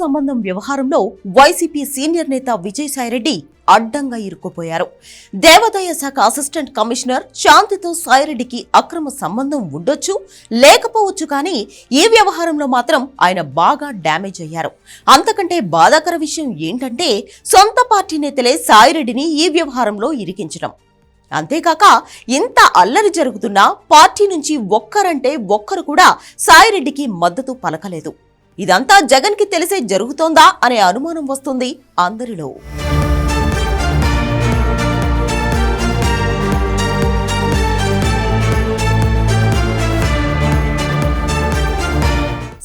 సంబంధం వ్యవహారంలో YCP senior నేత విజయసాయిరెడ్డి అడ్డంగా ఇరుక్కుపోయారు. దేవాదాయ శాఖ అసిస్టెంట్ కమిషనర్ శాంతితో సాయిరెడ్డికి అక్రమ సంబంధం ఉండొచ్చు లేకపోవచ్చు కానీ ఈ వ్యవహారంలో మాత్రం ఆయన బాగా డ్యామేజ్ అయ్యారు. అంతకంటే బాధాకర విషయం ఏంటంటే సొంత పార్టీ నేతలే సాయిరెడ్డిని ఈ వ్యవహారంలో ఇరికించడం. అంతేకాక ఇంత అల్లరి జరుగుతున్నా పార్టీ నుంచి ఒక్కరంటే ఒక్కరు కూడా సాయిరెడ్డికి మద్దతు పలకలేదు. ఇదంతా జగన్కి తెలిసే జరుగుతోందా అనే అనుమానం వస్తుంది అందరిలో.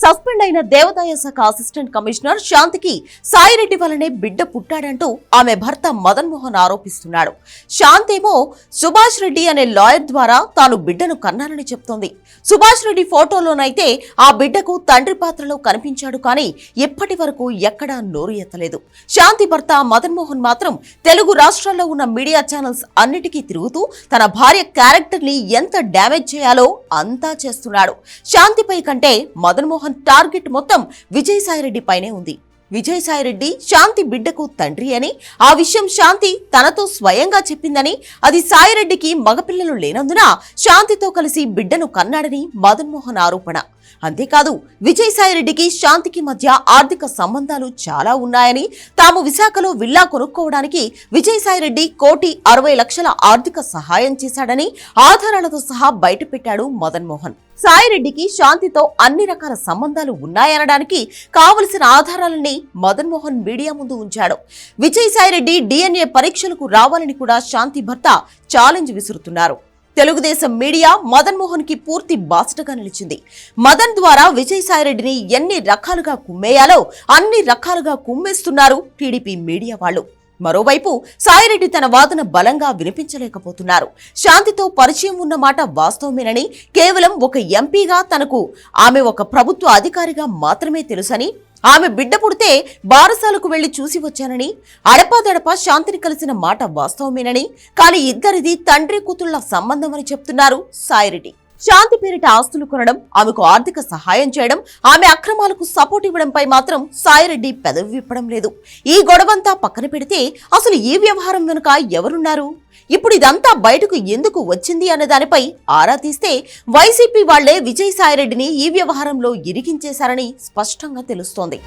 సస్పెండ్ అయిన దేవాదాయ శాఖ అసిస్టెంట్ కమిషనర్ శాంతికి సాయిరెడ్డి వల్లనే బిడ్డ పుట్టాడంటూ ఆమె భర్త మదన్ మోహన్ ఆరోపిస్తున్నాడు. శాంతేమో సుభాష్ రెడ్డి అనే లాయర్ ద్వారా తాను బిడ్డను కన్నానని చెప్తోంది. సుభాష్ రెడ్డి ఫోటోలోనైతే ఆ బిడ్డకు తండ్రి పాత్రలో కనిపించాడు కానీ ఇప్పటి వరకు ఎక్కడా నోరు ఎత్తలేదు. శాంతి భర్త మదన్ మోహన్ మాత్రం తెలుగు రాష్ట్రాల్లో ఉన్న మీడియా ఛానల్స్ అన్నిటికీ తిరుగుతూ తన భార్య క్యారెక్టర్ని ఎంత డ్యామేజ్ చేయాలో అంతా చేస్తున్నాడు. శాంతిపై కంటే మదన్ మోహన్ టార్గెట్ మొత్తం విజయసాయిరెడ్డి పైనే ఉంది. విజయసాయిరెడ్డి శాంతి బిడ్డకు తండ్రి అని ఆ విషయం శాంతి తనతో స్వయంగా చెప్పిందని అది సాయిరెడ్డికి మగపిల్లలు లేనందున శాంతితో కలిసి బిడ్డను కన్నాడని మదన్మోహన్ ఆరోపణ. అంతేకాదు విజయసాయిరెడ్డికి శాంతికి మధ్య ఆర్థిక సంబంధాలు చాలా ఉన్నాయని తాము విశాఖలో విల్లా కొనుక్కోవడానికి విజయసాయిరెడ్డి కోటి అరవై లక్షల ఆర్థిక సహాయం చేశాడని ఆధారాలతో సహా బయటపెట్టాడు మదన్మోహన్. సాయిరెడ్డికి శాంతితో అన్ని రకాల సంబంధాలు ఉన్నాయనడానికి కావలసిన ఆధారాలని మదన్మోహన్ మీడియా ముందు ఉంచాడు. విజయసాయిరెడ్డి డిఎన్ఏ పరీక్షలకు రావాలని కూడా శాంతి భర్త ఛాలెంజ్ విసురుతున్నారు. తెలుగుదేశం మీడియా మదన్ మోహన్కి పూర్తి బాసటగా నిలిచింది. మదన్ ద్వారా విజయసాయిరెడ్డిని ఎన్ని రకాలుగా కుమ్మేయాలో అన్ని రకాలుగా కుమ్మేస్తున్నారు టీడీపీ మీడియా వాళ్ళు. మరోవైపు సాయిరెడ్డి తన వాదన బలంగా వినిపించలేకపోతున్నారు. శాంతితో పరిచయం ఉన్న మాట వాస్తవమేనని కేవలం ఒక ఎంపీగా తనకు ఆమె ఒక ప్రభుత్వ అధికారిగా మాత్రమే తెలుసని ఆమె బిడ్డ పుడితే బారసాలకు వెళ్ళి చూసి వచ్చానని అడపాదడపా శాంతిని కలిసిన మాట వాస్తవమేనని కానీ ఇద్దరిది తండ్రి కూతుళ్ళ సంబంధం అని చెప్తున్నారు సాయిరెడ్డి. శాంతి పేరిట ఆస్తులు కొనడం ఆమెకు ఆర్థిక సహాయం చేయడం ఆమె అక్రమాలకు సపోర్ట్ ఇవ్వడంపై మాత్రం సాయిరెడ్డి పెదవి విప్పడం లేదు. ఈ గొడవంతా పక్కన పెడితే అసలు ఈ వ్యవహారం వెనుక ఎవరున్నారు? ఇప్పుడు ఇదంతా బయటకు ఎందుకు వచ్చింది అనే దానిపై ఆరా తీస్తే వైసీపీ వాళ్ళే విజయసాయిరెడ్డిని ఈ వ్యవహారంలో ఇరికించేశారని స్పష్టంగా తెలుస్తోంది.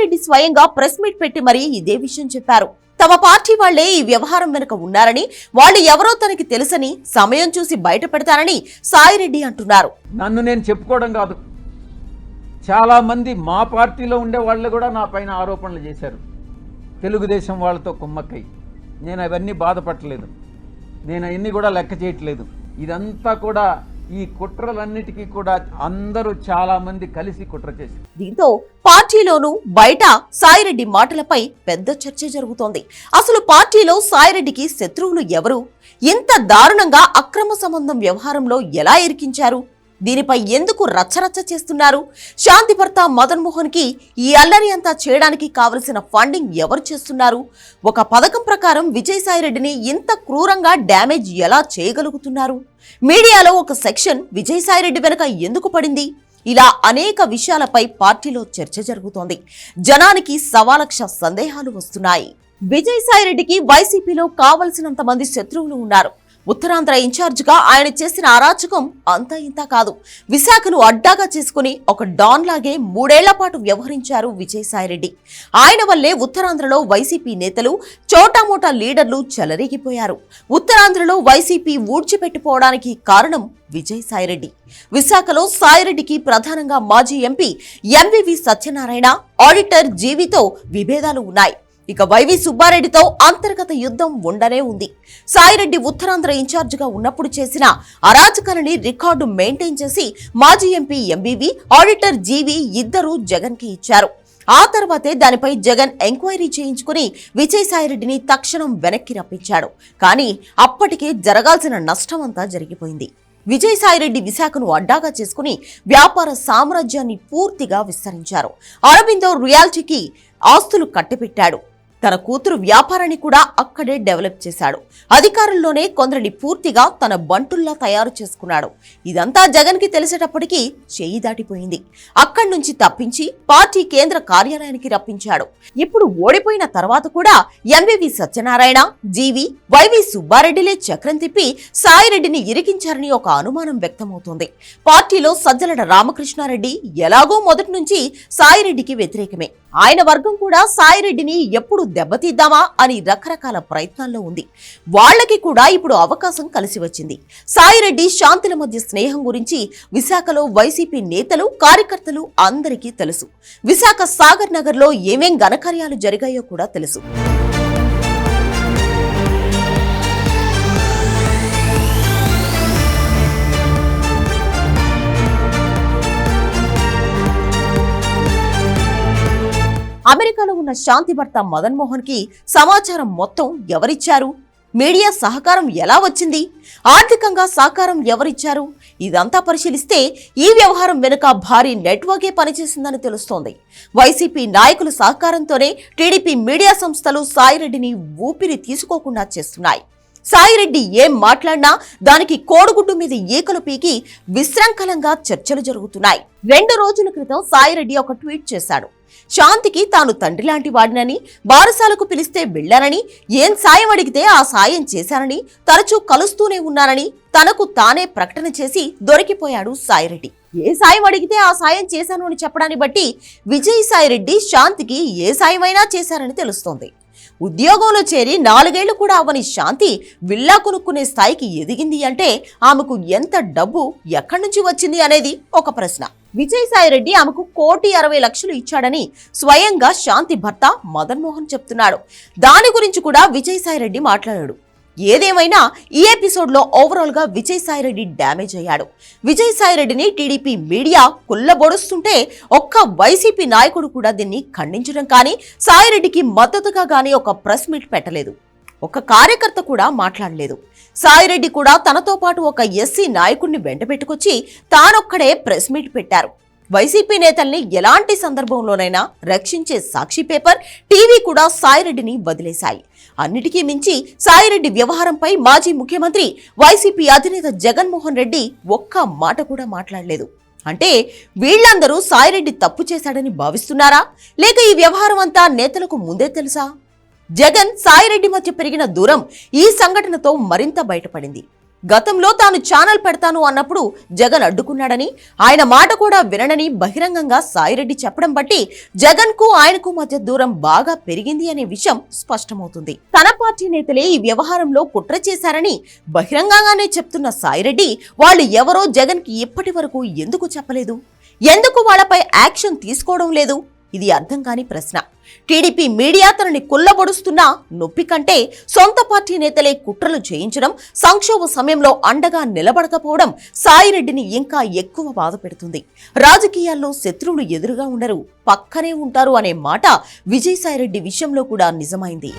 సాయిరెడ్డి స్వయంగా ప్రెస్ మీట్ పెట్టి మరీ ఇదే విషయం చెప్పారు. తమ పార్టీ వాళ్ళే ఈ వ్యవహారం వెనుక ఉన్నారని వాళ్ళు ఎవరో తనకి తెలుసని సమయం చూసి బయట పెడతారని సాయిరెడ్డి అంటున్నారు. నన్ను నేను చెప్పుకోవడం కాదు. చాలామంది మా పార్టీలో ఉండే వాళ్ళు కూడా నా పైన ఆరోపణలు చేశారు. తెలుగుదేశం వాళ్ళతో కుమ్మక్కై. నేను అవన్నీ బాధపడలేదు. నేను అవన్నీ కూడా లెక్క చేయట్లేదు. ఇదంతా కూడా ఈ కుట్రలన్నిటికీ కూడా అందరూ చాలామంది కలిసి కుట్ర చేశారు. దీంతో పార్టీలోనూ బయట సాయిరెడ్డి మాటలపై పెద్ద చర్చ జరుగుతోంది. అసలు పార్టీలో సాయిరెడ్డికి శత్రువులు ఎవరు? ఇంత దారుణంగా అక్రమ సంబంధం వ్యవహారంలో ఎలా ఇరికించారు? దీనిపై ఎందుకు రచ్చరచ్చ చేస్తున్నారు? శాంతి భర్త మదన్కి ఈ అల్లరి అంతా చేయడానికి కావలసిన ఫండింగ్ ఎవరు చేస్తున్నారు? ఒక పథకం ప్రకారం విజయసాయిరెడ్డిని ఇంత క్రూరంగా డ్యామేజ్ ఎలా చేయగలుగుతున్నారు? మీడియాలో ఒక సెక్షన్ విజయసాయిరెడ్డి వెనుక ఎందుకు పడింది? ఇలా అనేక విషయాలపై పార్టీలో చర్చ జరుగుతోంది. జనానికి సవాలక్ష సందేహాలు వస్తున్నాయి. విజయసాయిరెడ్డికి వైసీపీలో కావలసినంత మంది శత్రువులు ఉన్నారు. ఉత్తరాంధ్ర ఇన్ఛార్జిగా ఆయన చేసిన అరాచకం అంత ఇంత కాదు. విశాఖను అడ్డాగా చేసుకుని ఒక డాన్ లాగే మూడేళ్ళ పాటు వ్యవహరించారు విజయసాయిరెడ్డి. ఆయన వల్లే ఉత్తరాంధ్రలో వైసీపీ నేతలు చోటామోటా లీడర్లు చెలరేగిపోయారు. ఉత్తరాంధ్రలో వైసీపీ ఊడ్చిపెట్టుకోవడానికి కారణం విజయసాయిరెడ్డి. విశాఖలో సాయిరెడ్డికి ప్రధానంగా మాజీ ఎంపీ ఎంవివి సత్యనారాయణ ఆడిటర్ జీవితో విభేదాలు ఉన్నాయి. ఇక వైవి సుబ్బారెడ్డితో అంతర్గత యుద్ధం ఉండనే ఉంది. సాయిరెడ్డి ఉత్తరాంధ్ర ఇన్ఛార్జిగా ఉన్నప్పుడు చేసిన అరాచకాలని రికార్డు మెయింటైన్ చేసి మాజీ ఎంపీ ఎంబీవి ఆడిటర్ జీవి ఇద్దరూ జగన్కి ఇచ్చారు. ఆ తర్వాతే దానిపై జగన్ ఎంక్వైరీ చేయించుకుని విజయసాయిరెడ్డిని తక్షణం వెనక్కి రప్పించాడు. కానీ అప్పటికే జరగాల్సిన నష్టం అంతా జరిగిపోయింది విజయసాయిరెడ్డి విశాఖను అడ్డాగా చేసుకుని వ్యాపార సామ్రాజ్యాన్ని పూర్తిగా విస్తరించారు. అరబిందో రియాల్టీకి ఆస్తులు కట్టిపెట్టాడు. తన కూతురు వ్యాపారాన్ని కూడా అక్కడే డెవలప్ చేశాడు. అధికారంలోనే కొందరిని పూర్తిగా తన బంటుల్లా తయారు చేసుకున్నాడు. ఇదంతా జగన్కి తెలిసేటప్పటికీ చేయి దాటిపోయింది. అక్కడి నుంచి తప్పించి పార్టీ కేంద్ర కార్యాలయానికి రప్పించాడు. ఇప్పుడు ఓడిపోయిన తర్వాత కూడా ఎంవివి సత్యనారాయణ జీవి వైవి సుబ్బారెడ్డిలే చక్రం తిప్పి సాయిరెడ్డిని ఇరికించారని ఒక అనుమానం వ్యక్తమవుతోంది. పార్టీలో సజ్జలడ రామకృష్ణారెడ్డి ఎలాగో మొదటి నుంచి సాయిరెడ్డికి వ్యతిరేకమే. ఆయన వర్గం కూడా సాయిరెడ్డిని ఎప్పుడు దెబ్బతీద్దామా అని రకరకాల ప్రయత్నాల్లో ఉంది. వాళ్ళకి కూడా ఇప్పుడు అవకాశం కలిసి వచ్చింది. సాయిరెడ్డి శాంతుల మధ్య స్నేహం గురించి విశాఖలో వైసీపీ నేతలు కార్యకర్తలు అందరికీ తెలుసు. విశాఖ సాగర్ నగర్లో ఏమేం ఘనకార్యాలు జరిగాయో కూడా తెలుసు. అమెరికాలో ఉన్న శాంతి భర్త మదన్మోహన్కి సమాచారం మొత్తం ఎవరిచ్చారు? మీడియా సహకారం ఎలా వచ్చింది? ఆర్థికంగా సహకారం ఎవరిచ్చారు? ఇదంతా పరిశీలిస్తే ఈ వ్యవహారం వెనుక భారీ నెట్వర్కే పనిచేసిందని తెలుస్తోంది. వైసీపీ నాయకుల సహకారంతోనే టీడీపీ మీడియా సంస్థలు సాయిరెడ్డిని ఊపిరి తీసుకోకుండా చేస్తున్నాయి. సాయిరెడ్డి ఏం మాట్లాడినా దానికి కోడిగుడ్డు మీద ఈకలు పీకి విశృంఖలంగా చర్చలు జరుగుతున్నాయి. రెండు రోజుల క్రితం సాయిరెడ్డి ఒక ట్వీట్ చేశాడు. శాంతికి తాను తండ్రి లాంటి వాడినని బారసాలకు పిలిస్తే వెళ్ళానని ఏం సాయం అడిగితే ఆ సాయం చేశానని తరచూ కలుస్తూనే ఉన్నానని తనకు తానే ప్రకటన చేసి దొరికిపోయాడు సాయిరెడ్డి. ఏ సాయం అడిగితే ఆ సాయం చేశాను అని చెప్పడాన్ని బట్టి విజయ్ సాయిరెడ్డి శాంతికి ఏ సాయమైనా చేశారని తెలుస్తోంది. ఉద్యోగంలో చేరి నాలుగేళ్ళు కూడా అవని శాంతి విల్లా కొనుక్కునే స్థాయికి ఎదిగింది అంటే ఆమెకు ఎంత డబ్బు ఎక్కడి నుంచి వచ్చింది అనేది ఒక ప్రశ్న. విజయసాయిరెడ్డి ఆమెకు కోటి అరవై లక్షలు ఇచ్చాడని స్వయంగా శాంతి భర్త మదన్ మోహన్ చెప్తున్నాడు. దాని గురించి కూడా విజయసాయిరెడ్డి మాట్లాడాడు. ఏదేమైనా ఈ ఎపిసోడ్లో ఓవరాల్గా విజయసాయిరెడ్డి డ్యామేజ్ అయ్యాడు. విజయసాయిరెడ్డిని టీడీపీ మీడియా కుల్లబొడుస్తుంటే ఒక్క వైసీపీ నాయకుడు కూడా దీన్ని ఖండించడం కానీ సాయిరెడ్డికి మద్దతుగా గానీ ఒక ప్రెస్ మీట్ పెట్టలేదు. ఒక కార్యకర్త కూడా మాట్లాడలేదు. సాయిరెడ్డి కూడా తనతో పాటు ఒక ఎస్సీ నాయకుడిని వెంటబెట్టుకొచ్చి తానొక్కడే ప్రెస్ మీట్ పెట్టారు. వైసీపీ నేతల్ని ఎలాంటి సందర్భంలోనైనా రక్షించే సాక్షి పేపర్ టీవీ కూడా సాయిరెడ్డిని వదిలేశాయి. అన్నిటికీ మించి సాయిరెడ్డి వ్యవహారంపై మాజీ ముఖ్యమంత్రి వైసీపీ అధినేత జగన్మోహన్ రెడ్డి ఒక్క మాట కూడా మాట్లాడలేదు. అంటే వీళ్ళందరూ సాయిరెడ్డి తప్పు చేశాడని భావిస్తున్నారా? లేక ఈ వ్యవహారం అంతా నేతలకు ముందే తెలుసా? జగన్ సాయిరెడ్డి మధ్య పెరిగిన దూరం ఈ సంఘటనతో మరింత బయటపడింది. గతంలో తాను ఛానల్ పెడతాను అన్నప్పుడు జగన్ అడ్డుకున్నాడని ఆయన మాట కూడా వినడని బహిరంగంగా సాయిరెడ్డి చెప్పడం బట్టి జగన్కు ఆయనకు మధ్య దూరం బాగా పెరిగింది అనే విషయం స్పష్టమవుతుంది. తన పార్టీ నేతలే ఈ వ్యవహారంలో కుట్ర చేశారని బహిరంగంగానే చెప్తున్న సాయిరెడ్డి వాళ్ళు ఎవరో జగన్కి ఇప్పటి వరకు ఎందుకు చెప్పలేదు? ఎందుకు వాళ్ళపై యాక్షన్ తీసుకోవడం లేదు? ఇది అర్థం కాని ప్రశ్న. టీడీపీ మీడియా తనని కుల్లబొడుస్తున్నా నొప్పి కంటే సొంత పార్టీ నేతలే కుట్రలు చేయించడం సంక్షోభ సమయంలో అండగా నిలబడకపోవడం సాయిరెడ్డిని ఇంకా ఎక్కువ బాధ పెడుతుంది. రాజకీయాల్లో శత్రువులు ఎదురుగా ఉండరు పక్కనే ఉంటారు అనే మాట విజయసాయిరెడ్డి విషయంలో కూడా నిజమైంది.